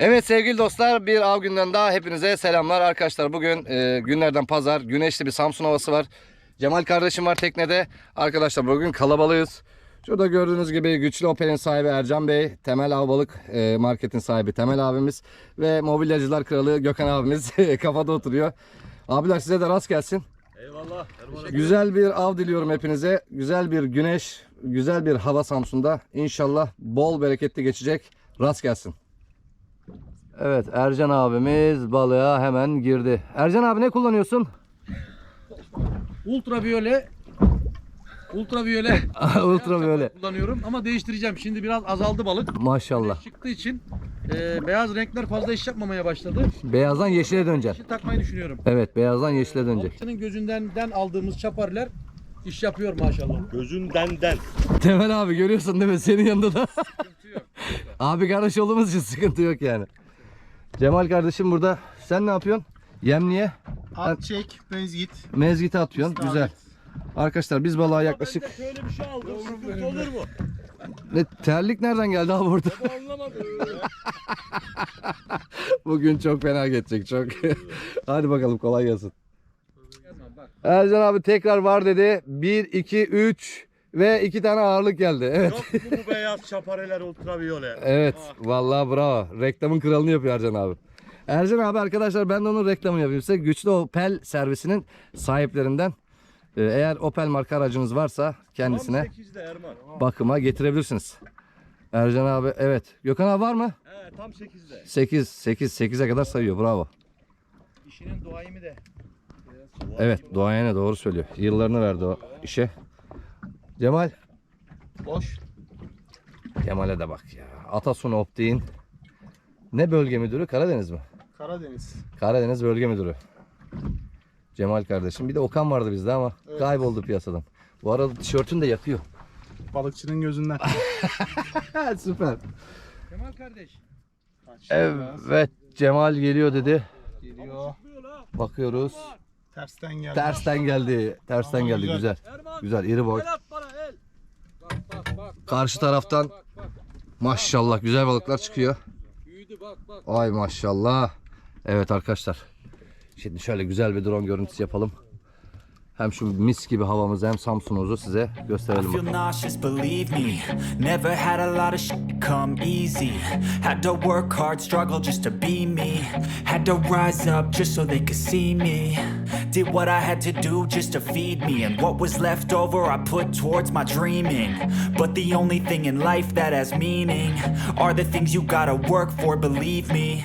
Evet sevgili dostlar bir av günden daha hepinize selamlar arkadaşlar. Bugün e, günlerden pazar güneşli bir Samsun havası var. Cemal kardeşim var teknede. Arkadaşlar bugün kalabalığız. Şurada gördüğünüz gibi Güçlü Opel'in sahibi Ercan Bey, Temel Avbalık e, marketin sahibi Temel abimiz ve mobilyacılar kralı Gökhan abimiz kafada oturuyor. Abiler size de rast gelsin. Eyvallah. Güzel bir av diliyorum hepinize. Güzel bir güneş, güzel bir hava Samsun'da. İnşallah bol bereketli geçecek. Rast gelsin. Evet Ercan abimiz balığa hemen girdi. Ercan abi ne kullanıyorsun? Ultraviyole Ultraviyole Ultra böyle. kullanıyorum ama değiştireceğim. Şimdi biraz azaldı balık. Maşallah. Çıktığı için e, beyaz renkler fazla iş yapmamaya başladı. Beyazdan yeşile döneceksin. Şimdi takmayı düşünüyorum. Evet beyazdan yeşile dönecek. Balıkçının gözünden den aldığımız çaparlar iş yapıyor maşallah. Gözünden den. Temel abi görüyorsun değil mi? Senin yanında da. Sıkıntı yok. abi kardeş olduğumuz için sıkıntı yok yani. Cemal kardeşim burada. Sen ne yapıyorsun? Yemliğe At çek, mezgit. mezgite atıyorsun. Güzel. Arkadaşlar biz balığa yaklaşık... Ben de şöyle bir şey aldım. Sıkıntı olur mu? Ne, terlik nereden geldi abi burada? Anlamadım. Bugün çok fena geçecek çok. Hadi bakalım kolay gelsin. Ercan abi tekrar var dedi. 1, 2, 3 ve 2 tane ağırlık geldi. Evet. Yok mu bu beyaz çapareler ultraviyole? Evet. Vallahi bravo. Reklamın kralını yapıyor Ercan abi. Ercan abi arkadaşlar ben de onun reklamını yapayım size. Güçlü Opel servisinin sahiplerinden. Ee, Eğer Opel marka aracınız varsa kendisine Tam 8'de Erman. bakıma getirebilirsiniz. Ercan abi evet. Gökhan abi var mı? He tam 8'de. 8, 8, 8'e kadar sayıyor. Bravo. İşinin doğayımı de. Evet doğayene doğru söylüyor. Yıllarını verdi o işe. Cemal. Boş. Cemal'e de bak ya. Atasun Optik'in ne bölge müdürü? Karadeniz mi? Karadeniz. Karadeniz bölge müdürü. Cemal kardeşim. Bir de Okan vardı bizde ama Evet. kayboldu piyasadan. Bu arada tişörtün de yakıyor. Balıkçının gözünden. Süper. Kemal kardeş. Evet Cemal geliyor dedi. Geliyor. Bakıyoruz. Tersten geldi. Tersten geldi. Tersten Ama geldi güzel. güzel. Güzel iri boy. El at bana el. Bak bak bak. Karşı taraftan maşallah güzel balıklar çıkıyor. Ay maşallah. Evet arkadaşlar. Şimdi şöyle güzel bir drone görüntüsü yapalım. Hem şu mis gibi havamızı hem Samsun'umuzu size gösterelim. bakalım. nauseous, believe me. Never had a lot of shit come easy. Had to work hard, struggle just to be me. Had to rise up just so they could see me. Did what I had to do just to feed me. And what was left over, I put towards my dreaming. But the only thing in life that has meaning are the things you gotta work for, believe me.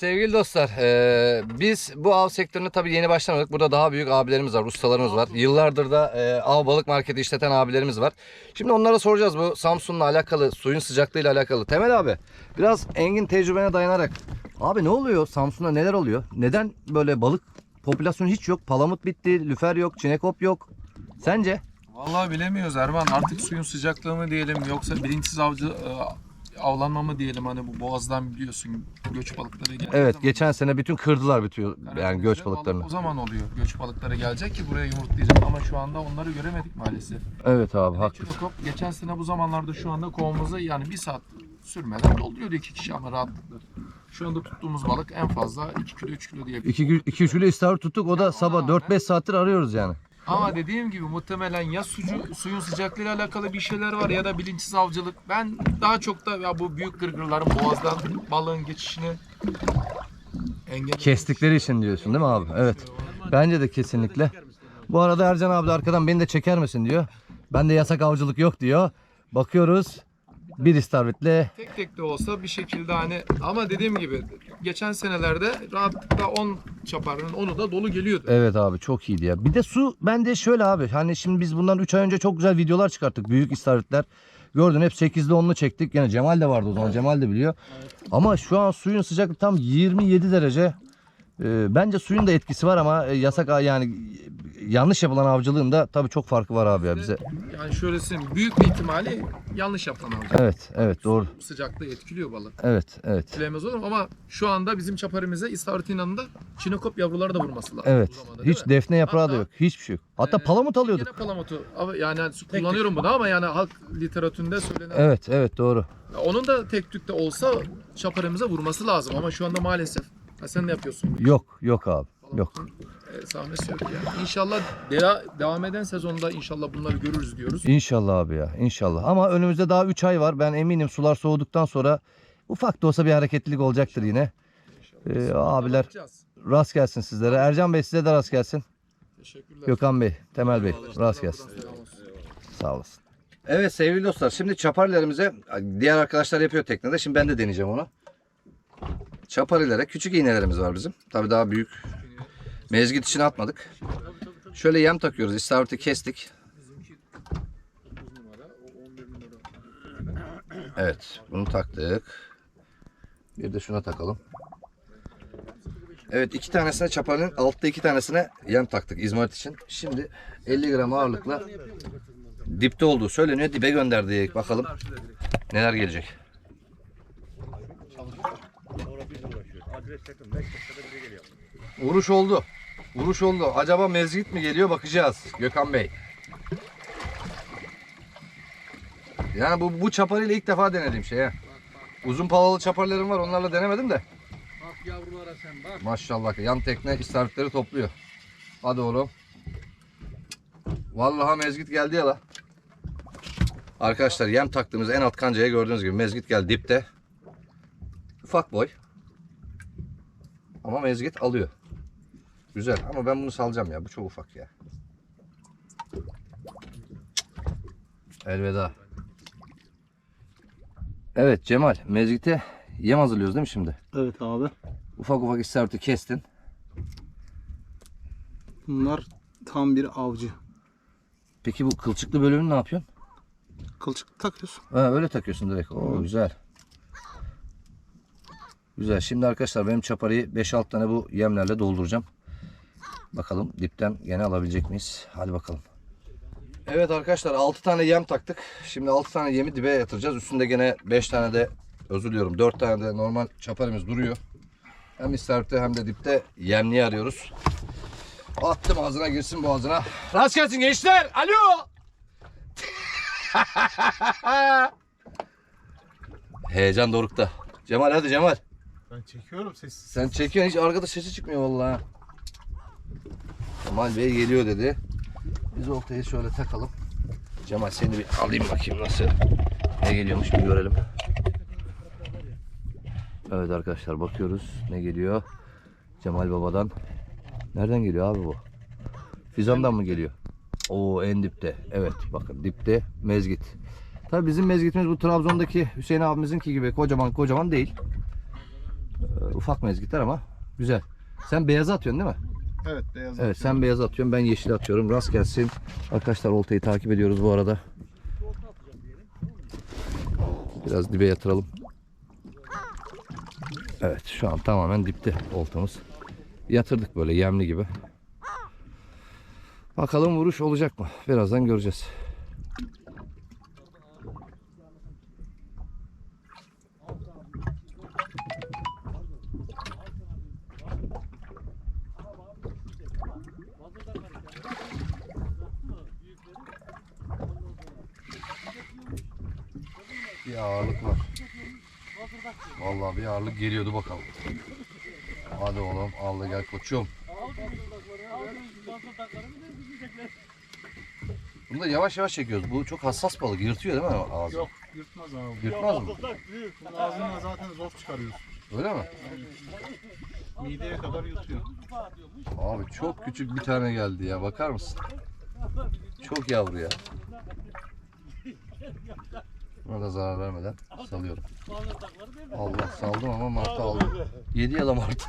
Sevgili dostlar eee, biz bu av sektörüne tabii yeni başlamadık. Burada daha büyük abilerimiz var, ustalarımız var. Yıllardır da eee, av balık marketi işleten abilerimiz var. Şimdi onlara soracağız bu Samsun'la alakalı, suyun sıcaklığıyla alakalı. Temel abi biraz Engin tecrübene dayanarak. Abi ne oluyor Samsun'da neler oluyor? Neden böyle balık popülasyonu hiç yok? Palamut bitti, lüfer yok, çinekop yok. Sence? Vallahi bilemiyoruz Erman. Artık suyun sıcaklığı mı diyelim yoksa bilinçsiz avcı e, avlanma mı diyelim hani bu boğazdan biliyorsun göç balıkları geldiği Evet zaman geçen sene bütün kırdılar bütün yani Karadeniz'de göç balık balıklarını. O zaman oluyor göç balıkları gelecek ki buraya yumurtlayacak ama şu anda onları göremedik maalesef. Evet abi haklısın. Çinekop geçen sene bu zamanlarda şu anda kovamızı yani bir saat sürmeden dolduruyordu iki kişi ama rahatlıkla. Şu anda tuttuğumuz balık en fazla 2 kilo 3 kilo diyebiliriz. 2-3 kilo istavrit tuttuk. O da sabah 4-5 saattir arıyoruz yani. Ama dediğim gibi muhtemelen ya sucu, suyun sıcaklığıyla alakalı bir şeyler var ya da bilinçsiz avcılık. Ben daha çok da ya bu büyük gırgırların boğazdan balığın geçişini engel Kestikleri için diyorsun değil mi abi? Evet. Bence de kesinlikle. Bu arada Ercan abi de arkadan beni de çeker misin diyor. Ben de yasak avcılık yok diyor. Bakıyoruz. Bir istavritle Tek tek de olsa bir şekilde hani ama dediğim gibi geçen senelerde rahatlıkla 10 çaparının 10'u da dolu geliyordu. Evet abi çok iyiydi ya. Bir de su bende şöyle abi. Hani şimdi biz bundan 3 ay önce çok güzel videolar çıkarttık. Büyük istavritler. Gördün hep 8'li 10'lu çektik. Yine Cemal de vardı o zaman. Cemal de biliyor. Ama şu an suyun sıcaklığı tam 27 derece. Ee, bence suyun da etkisi var ama e, yasak yani yanlış yapılan avcılığın da tabii çok farkı var abi ya bize. Yani şöyle söyleyeyim büyük bir ihtimalle yanlış yapılan avcılık. Evet, evet doğru. Sıcaklığı etkiliyor balık. Evet, evet. Etkilemez olur ama şu anda bizim çaparimize istavritin yanında çinokop yavruları da vurması lazım. Evet. zamanda, Hiç mi? defne yaprağı da Hatta- yok. Hiçbir şey yok. Hatta Ee, palamut alıyorduk. Yine palamutu. Yani kullanıyorum bunu ama yani halk literatüründe söylenen. Evet, evet doğru. Onun da tek tük de olsa çaparımıza vurması lazım ama şu anda maalesef ha, sen ne yapıyorsun? Yok, yok abi. Yok. E, sahnesi yok yani. İnşallah dea- devam eden sezonda inşallah bunları görürüz diyoruz. İnşallah abi ya. inşallah. Ama önümüzde daha 3 ay var. Ben eminim sular soğuduktan sonra ufak da olsa bir hareketlilik olacaktır yine. Ee, abiler Bakacağız. rast gelsin sizlere. Ercan Bey size de rast gelsin. Teşekkürler. Gökhan Bey, Temel Bey rast gelsin. Sağ olasın. Evet sevgili dostlar şimdi çaparilerimize diğer arkadaşlar yapıyor teknede. Şimdi ben de deneyeceğim onu. Çaparilere küçük iğnelerimiz var bizim. Tabii daha büyük. Mezgit için atmadık. Şöyle yem takıyoruz. İstavriti kestik. Evet bunu taktık. Bir de şuna takalım. Evet iki tanesine çaparının altta iki tanesine yem taktık izmarit için. Şimdi 50 gram ağırlıkla dipte olduğu söyleniyor. Dibe gönderdik. Bakalım neler gelecek. Vuruş oldu. Vuruş oldu. Acaba mezgit mi geliyor bakacağız Gökhan Bey. Yani bu, bu çaparıyla ilk defa denediğim şey ha. Uzun palalı çaparlarım var onlarla denemedim de. Bak yavrulara sen bak. Maşallah yan tekne istavritleri topluyor. Hadi oğlum. Vallahi mezgit geldi ya la. Arkadaşlar yem taktığımız en alt kancaya gördüğünüz gibi mezgit geldi dipte. Ufak boy. Ama mezgit alıyor. Güzel ama ben bunu salacağım ya. Bu çok ufak ya. Elveda. Evet Cemal mezgite yem hazırlıyoruz değil mi şimdi? Evet abi. Ufak ufak istavriti kestin. Bunlar tam bir avcı. Peki bu kılçıklı bölümünü ne yapıyorsun? Kılçık takıyorsun. Ha, öyle takıyorsun direkt. Oo güzel. Güzel. Şimdi arkadaşlar benim çaparıyı 5-6 tane bu yemlerle dolduracağım. Bakalım dipten gene alabilecek miyiz? Hadi bakalım. Evet arkadaşlar 6 tane yem taktık. Şimdi 6 tane yemi dibe yatıracağız. Üstünde gene 5 tane de özür diliyorum 4 tane de normal çaparımız duruyor. Hem istavritte hem de dipte yemliği arıyoruz. Attım ağzına girsin boğazına. Rast gelsin gençler. Alo. Heyecan dorukta. Cemal hadi Cemal. Ben çekiyorum sessiz. Sen çekiyorsun hiç arkada sesi çıkmıyor vallahi. Cemal Bey geliyor dedi. Biz oltayı şöyle takalım. Cemal seni bir alayım bakayım nasıl. Ne geliyormuş bir görelim. Evet arkadaşlar bakıyoruz ne geliyor. Cemal Baba'dan. Nereden geliyor abi bu? Fizan'dan mı geliyor? Oo en dipte. Evet bakın dipte mezgit. Tabii bizim mezgitimiz bu Trabzon'daki Hüseyin abimizinki gibi kocaman kocaman değil. Ufak mezgitler ama güzel. Sen beyazı atıyorsun değil mi? Evet beyaz. Evet sen beyaz atıyorsun ben yeşil atıyorum. Rast gelsin. Arkadaşlar oltayı takip ediyoruz bu arada. Biraz dibe yatıralım. Evet şu an tamamen dipte oltamız. Yatırdık böyle yemli gibi. Bakalım vuruş olacak mı? Birazdan göreceğiz. Bir ağırlık var. Vallahi bir ağırlık geliyordu bakalım. Hadi oğlum al da gel koçum. Bunu da yavaş yavaş çekiyoruz. Bu çok hassas balık. Yırtıyor değil mi ağzı? Yok yırtmaz abi. Yırtmaz mı? Bunun ağzından zaten zor çıkarıyorsun. Öyle mi? Mideye kadar yutuyor. Abi çok küçük bir tane geldi ya. Bakar mısın? Çok yavru ya. Buna da zarar vermeden salıyorum. Allah saldım ama martı aldım. Yedi yala martı.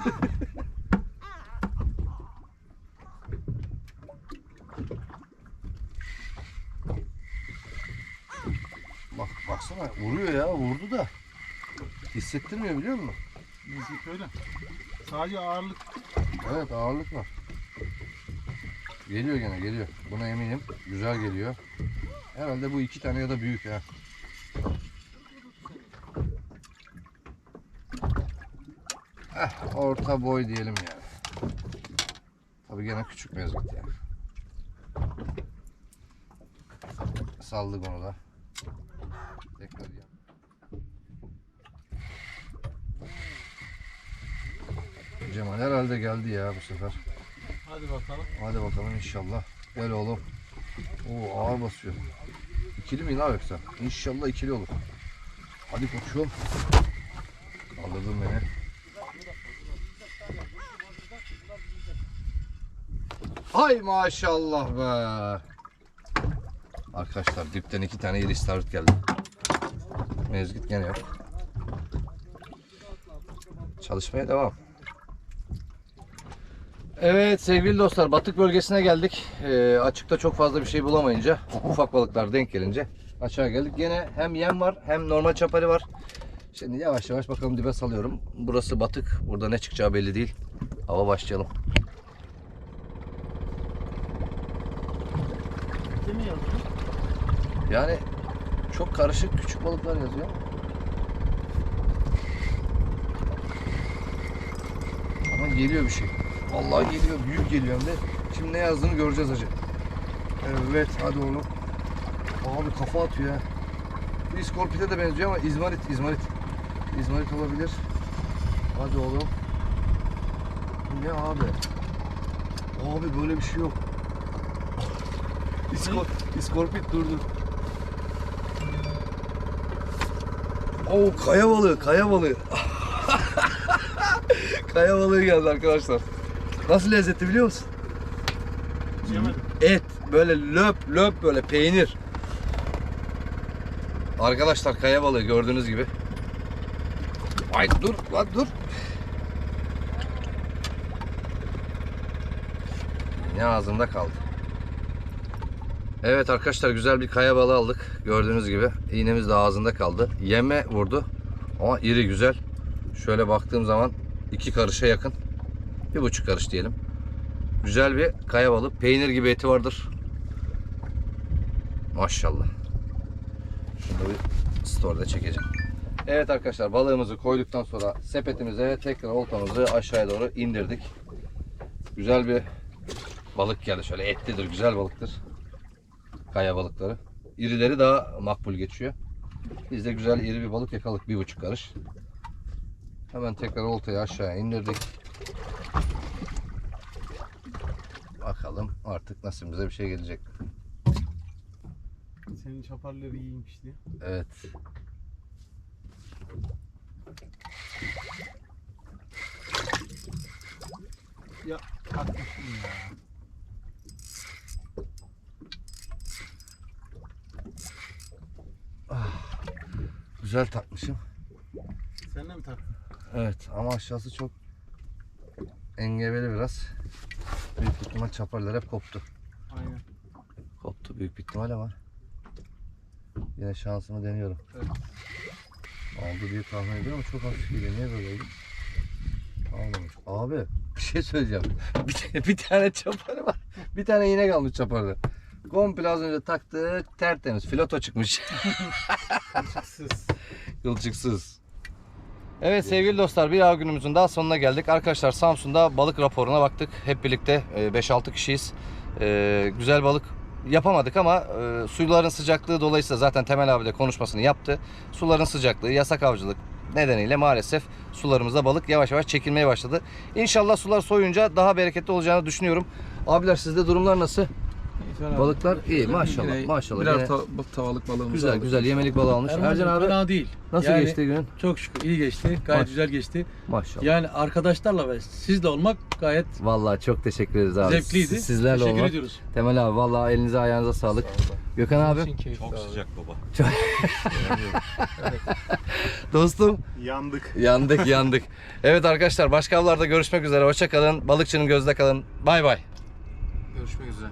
Bak baksana vuruyor ya vurdu da. Hissettirmiyor biliyor musun? Müzik öyle. Sadece ağırlık. Evet ağırlık var. Geliyor gene geliyor. Buna eminim. Güzel geliyor. Herhalde bu iki tane ya da büyük ha. Eh, orta boy diyelim yani. Tabii gene küçük mezgit yani. Saldık onu da. Tekrar yan. Cemal herhalde geldi ya bu sefer. Hadi bakalım. Hadi bakalım inşallah. Gel oğlum. Oo ağır basıyor. İkili mi lan yoksa? İnşallah ikili olur. Hadi koçum. Anladın beni. Hay maşallah be. Arkadaşlar dipten iki tane iri istavrit geldi. Mezgit gene yok. Çalışmaya devam. Evet sevgili dostlar batık bölgesine geldik. Ee, açıkta çok fazla bir şey bulamayınca ufak balıklar denk gelince aşağı geldik. Gene hem yem var hem normal çapari var. Şimdi yavaş yavaş bakalım dibe salıyorum. Burası batık. Burada ne çıkacağı belli değil. Hava başlayalım. Yani çok karışık küçük balıklar yazıyor. Ama geliyor bir şey. Vallahi geliyor. Büyük geliyor hem de. Şimdi ne yazdığını göreceğiz hacı. Evet hadi oğlum. Abi kafa atıyor ya. Bu iskorpite de benziyor ama izmarit, izmarit. İzmarit olabilir. Hadi oğlum. Ne abi? Abi böyle bir şey yok. İskor, iskorpit dur dur. Oo kaya balığı, kaya balığı. kaya balığı geldi arkadaşlar. Nasıl lezzetli biliyor musun? Yemedim. Et böyle löp löp böyle peynir. Arkadaşlar kaya balığı gördüğünüz gibi. Ay dur lan dur. Ne ağzımda kaldı. Evet arkadaşlar güzel bir kaya balığı aldık. Gördüğünüz gibi iğnemiz de ağzında kaldı. Yeme vurdu ama iri güzel. Şöyle baktığım zaman iki karışa yakın. Bir buçuk karış diyelim. Güzel bir kaya balığı. Peynir gibi eti vardır. Maşallah. Şunu bir store'da çekeceğim. Evet arkadaşlar balığımızı koyduktan sonra sepetimize tekrar oltamızı aşağıya doğru indirdik. Güzel bir balık geldi. Şöyle etlidir, güzel balıktır. Kaya balıkları. İrileri daha makbul geçiyor. Biz de güzel iri bir balık yakaladık. Bir buçuk karış. Hemen tekrar oltayı aşağıya indirdik. Bakalım artık nasibimize bir şey gelecek. Senin çaparları iyiymiş diye. Evet. Ya kalkmışsın ya. Güzel takmışım. Sen de mi taktın? Evet ama aşağısı çok engebeli biraz. Büyük ihtimal çaparlar hep koptu. Aynen. Koptu büyük bir ihtimal ama yine şansımı deniyorum. Evet. Aldı diye tahmin ediyorum ama çok hafif geliyor. Niye böyle oldu? Almamış. Abi bir şey söyleyeceğim. Bir, tane- bir tane çaparı var. Bir tane iğne kalmış çaparda. Komple az önce taktık tertemiz. Filoto çıkmış. Sız. Kılçıksız. Evet sevgili dostlar bir av günümüzün daha sonuna geldik. Arkadaşlar Samsun'da balık raporuna baktık. Hep birlikte e, 5-6 kişiyiz. E, Güzel balık yapamadık ama e, suların sıcaklığı dolayısıyla zaten Temel abi de konuşmasını yaptı. Suların sıcaklığı, yasak avcılık, nedeniyle maalesef sularımızda balık yavaş yavaş çekilmeye başladı. İnşallah sular soyunca daha bereketli olacağını düşünüyorum. Abiler sizde durumlar nasıl? Balıklar iyi maşallah Yine maşallah. Birer Yine ta- bu tavalık balığımız güzel aldık. güzel yemelik balığı almış. Erman'cığım Ercan abi fena değil. nasıl Yani geçti günün? Çok şükür iyi geçti. Gayet Maş- güzel geçti. Maşallah. Yani arkadaşlarla ve sizle olmak gayet Vallahi çok teşekkür ederiz abi. zevkliydi. Siz- Sizlerle Teşekkür olmak. ediyoruz. Temel abi vallahi elinize ayağınıza sağlık. Gökhan abi. Çok abi. sıcak baba. Dostum Yandık. yandık yandık. Evet arkadaşlar başka avlarda görüşmek üzere. Hoşça kalın. Balıkçının gözde kalın. Bay bay. Görüşmek üzere.